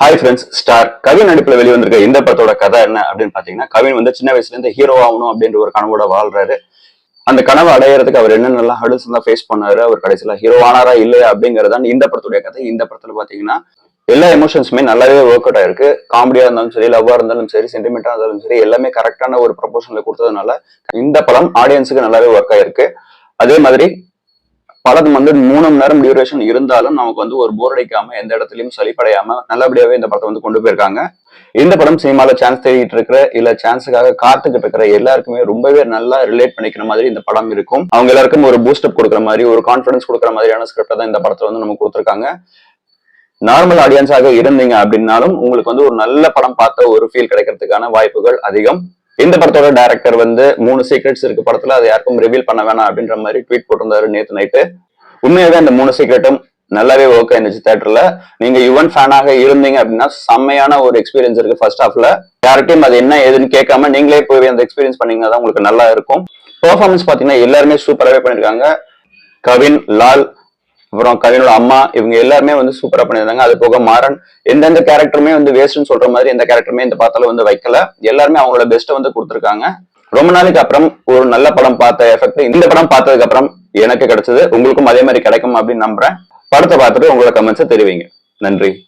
Hi friends star Kavin நடிப்பில் வெளிவந்திருக்க இந்த படத்தோட கதை என்ன அப்படின்னு பார்த்தீங்கன்னா கவின் வந்து சின்ன வயசுல இருந்து ஹீரோ ஆகணும் அப்படின்ற ஒரு கனவோட வாழ்றாரு. அந்த கனவை அடையறதுக்கு அவர் என்னென்னலாம் ஹடில்ஸ் தான் ஃபேஸ் பண்ணாரு அவர் கடைசியில் ஹீரோ ஆனாரா இல்லையா அப்படிங்கிறதான் இந்த படத்துடைய கதை. இந்த படத்தில் பார்த்தீங்கன்னா எல்லா எமோஷன்ஸுமே நல்லாவே ஒர்க் அவுட் ஆயிருக்கு காமெடியாக இருந்தாலும் சரி லவ்வாக இருந்தாலும் சரி சென்டிமெண்டாக இருந்தாலும் சரி எல்லாமே கரெக்டான ஒரு ப்ரொபோஷனில் கொடுத்ததுனால இந்த படம் ஆடியன்ஸுக்கு நல்லாவே ஒர்க் ஆயிருக்கு. அதே மாதிரி பலது வந்து மூணு மணி நேரம் டியூரேஷன் இருந்தாலும் நமக்கு வந்து ஒரு போர் அடிக்காம எந்த இடத்துலயும் சளிப்படையாம நல்லபடியாவே இந்த படத்தை வந்து கொண்டு போயிருக்காங்க. இந்த படம் சினிமால சான்ஸ் தேடிட்டு இருக்கிற இல்ல சான்ஸுக்காக காத்துக்கிட்டு இருக்கிற எல்லாருக்குமே ரொம்பவே நல்லா ரிலேட் பண்ணிக்கிற மாதிரி இந்த படம் இருக்கும். அவங்க எல்லாருக்கும் ஒரு பூஸ்டப் கொடுக்குற மாதிரி ஒரு கான்பிடன்ஸ் கொடுக்குற மாதிரியான ஸ்கிரிப்டை தான் இந்த படத்துல வந்து நம்ம கொடுத்துருக்காங்க. நார்மல் ஆடியன்ஸாக இருந்தீங்க அப்படின்னாலும் உங்களுக்கு வந்து ஒரு நல்ல படம் பார்த்த ஒரு ஃபீல் கிடைக்கிறதுக்கான வாய்ப்புகள் அதிகம். இந்த படத்தோட டைரக்டர் வந்து மூணு சீக்ரெட்ஸ் இருக்கு. படத்துல அதை யாருக்கும் ரிவீல் பண்ண வேணாம் அப்படின்ற மாதிரி ட்வீட் போட்டிருந்தாரு நேத்து நைட்டு உண்மையாவே அந்த மூணு சீக்ரெட்டும் நல்லாவே ஒர்க் ஆயிருந்துச்சு தேட்டர்ல நீங்க யுவன் ஃபேனாக இருந்தீங்க அப்படின்னா செம்மையான ஒரு எக்ஸ்பீரியன்ஸ் இருக்கு ஃபர்ஸ்ட் ஹாஃப்ல யார்கிட்டயும் அது என்ன ஏதுன்னு கேட்காம நீங்களே போய் அந்த எக்ஸ்பீரியன்ஸ் பண்ணீங்கன்னா தான் உங்களுக்கு நல்லா இருக்கும். பெர்ஃபார்மன்ஸ் பாத்தீங்கன்னா எல்லாருமே சூப்பராகவே பண்ணிருக்காங்க கவின் லால் அப்புறம் கவினோட அம்மா இவங்க எல்லாருமே வந்து சூப்பரா பண்ணியிருந்தாங்க. அது போக மாறன் எந்தெந்த கேரக்டருமே வந்து வேஸ்ட்னு சொல்ற மாதிரி எந்த கேரக்டருமே இந்த படத்துல வந்து வைக்கல. எல்லாருமே அவங்களோட பெஸ்ட்டை வந்து கொடுத்துருக்காங்க. ரொம்ப நாளைக்கு அப்புறம் ஒரு நல்ல படம் பார்த்த எஃபெக்ட் இந்த படம் பார்த்ததுக்கு அப்புறம் எனக்கு கிடைச்சது உங்களுக்கும் அதே மாதிரி கிடைக்கும் அப்படின்னு நம்புறேன். படத்தை பார்த்துட்டு உங்களோட கமெண்ட்ஸை தெரிவிங்க. நன்றி.